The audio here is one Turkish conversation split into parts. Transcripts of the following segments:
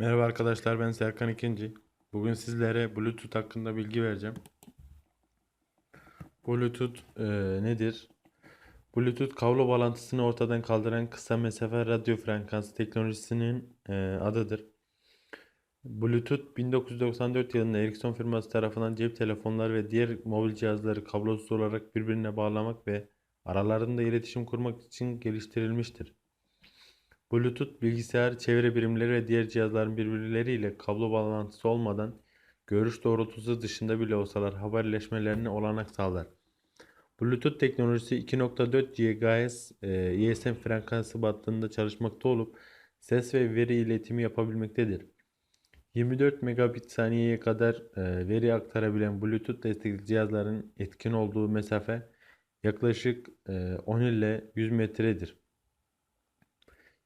Merhaba arkadaşlar ben Serkan İkinci. Bugün sizlere Bluetooth hakkında bilgi vereceğim. Bluetooth e, nedir? Bluetooth kablo bağlantısını ortadan kaldıran kısa mesafe radyo frekansı teknolojisinin e, adıdır. Bluetooth 1994 yılında Ericsson firması tarafından cep telefonları ve diğer mobil cihazları kablosuz olarak birbirine bağlamak ve aralarında iletişim kurmak için geliştirilmiştir. Bluetooth bilgisayar, çevre birimleri ve diğer cihazların birbirleriyle kablo bağlantısı olmadan görüş doğrultusu dışında bile olsalar haberleşmelerine olanak sağlar. Bluetooth teknolojisi 2.4 GHz e, ISM frekansı bandında çalışmakta olup ses ve veri iletimi yapabilmektedir. 24 megabit saniyeye kadar e, veri aktarabilen Bluetooth destekli cihazların etkin olduğu mesafe yaklaşık e, 10 ile 100 metredir.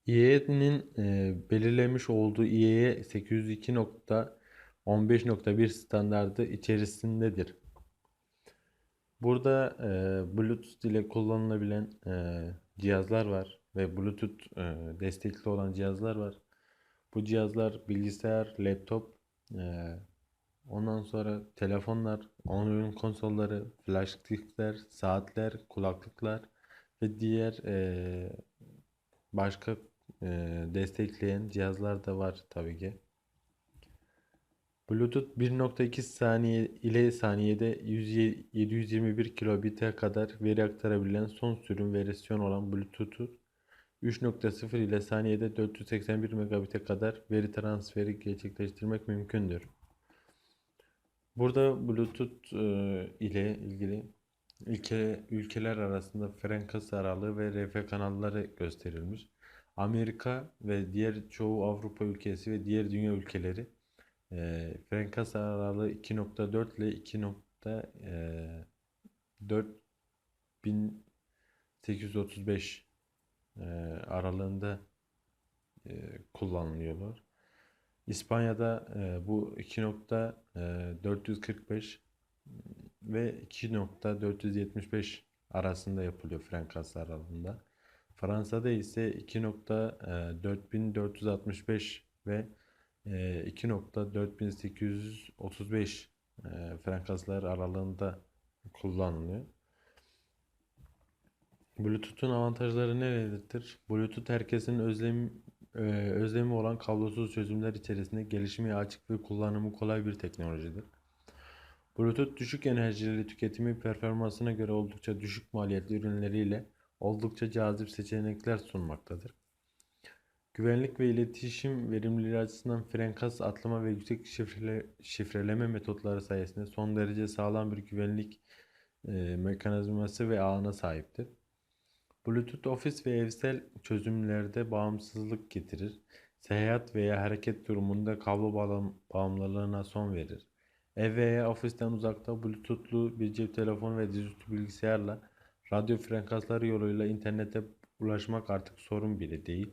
IEEE'nin e, belirlemiş olduğu IEEE 802.15.1 standardı içerisindedir. Burada e, Bluetooth ile kullanılabilen e, cihazlar var ve Bluetooth e, destekli olan cihazlar var. Bu cihazlar bilgisayar, laptop, e, ondan sonra telefonlar, oyun konsolları, flash diskler, saatler, kulaklıklar ve diğer e, başka e, destekleyen cihazlar da var tabii ki. Bluetooth 1.2 saniye ile saniyede 100 721 kilobit'e kadar veri aktarabilen son sürüm versiyon olan Bluetooth 3.0 ile saniyede 481 megabit'e kadar veri transferi gerçekleştirmek mümkündür. Burada Bluetooth e, ile ilgili ülke, ülkeler arasında frekans aralığı ve RF kanalları gösterilmiş. Amerika ve diğer çoğu Avrupa ülkesi ve diğer dünya ülkeleri e, frekans aralığı 2.4 ile 2.4 e, aralığında e, kullanılıyorlar. İspanya'da e, bu 2.445 ve 2.475 arasında yapılıyor frekans aralığında. Fransa'da ise 2.4465 ve 2.4835 frekanslar aralığında kullanılıyor. Bluetooth'un avantajları nelerdir? Bluetooth herkesin özlem, özlemi olan kablosuz çözümler içerisinde gelişimi açık ve kullanımı kolay bir teknolojidir. Bluetooth düşük enerjili tüketimi performansına göre oldukça düşük maliyetli ürünleriyle oldukça cazip seçenekler sunmaktadır. Güvenlik ve iletişim verimliliği açısından frekans atlama ve yüksek şifrele, şifreleme metotları sayesinde son derece sağlam bir güvenlik e, mekanizması ve ağına sahiptir. Bluetooth ofis ve evsel çözümlerde bağımsızlık getirir. Seyahat veya hareket durumunda kablo bağımlılığına son verir. Ev veya ofisten uzakta Bluetooth'lu bir cep telefonu ve dizüstü bilgisayarla radyo frekansları yoluyla internete ulaşmak artık sorun bile değil.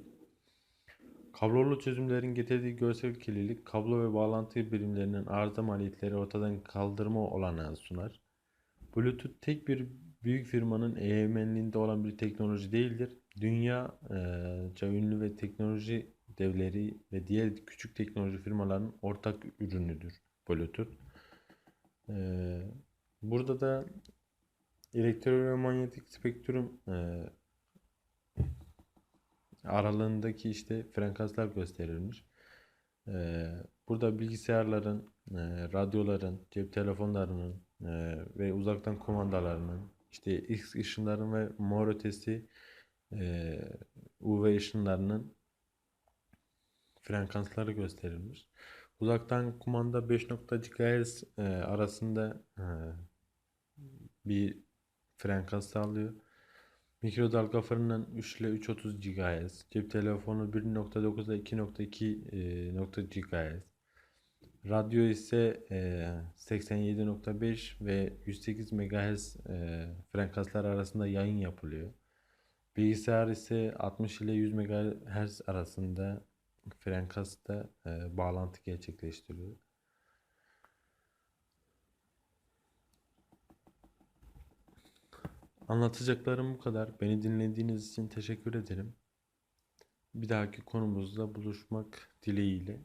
Kablolu çözümlerin getirdiği görsel kirlilik, kablo ve bağlantı birimlerinin arıza maliyetleri ortadan kaldırma olanağı sunar. Bluetooth tek bir büyük firmanın egemenliğinde olan bir teknoloji değildir. Dünya e, ünlü ve teknoloji devleri ve diğer küçük teknoloji firmalarının ortak ürünüdür Bluetooth. E, burada da elektromanyetik spektrum e, aralığındaki işte frekanslar gösterilmiş. E, burada bilgisayarların, e, radyoların, cep telefonlarının e, ve uzaktan kumandalarının, işte X ışınların ve mor ötesi e, UV ışınlarının frekansları gösterilmiş. Uzaktan kumanda 5.0 GHz e, arasında e, bir frekans sağlıyor. Mikrodalga fırının 3 ile 3.30 GHz. Cep telefonu 1.9 ile 2.2 GHz. Radyo ise e, 87.5 ve 108 MHz e, frekanslar arasında yayın yapılıyor. Bilgisayar ise 60 ile 100 MHz arasında frekansta e, bağlantı gerçekleştiriyor. Anlatacaklarım bu kadar. Beni dinlediğiniz için teşekkür ederim. Bir dahaki konumuzda buluşmak dileğiyle.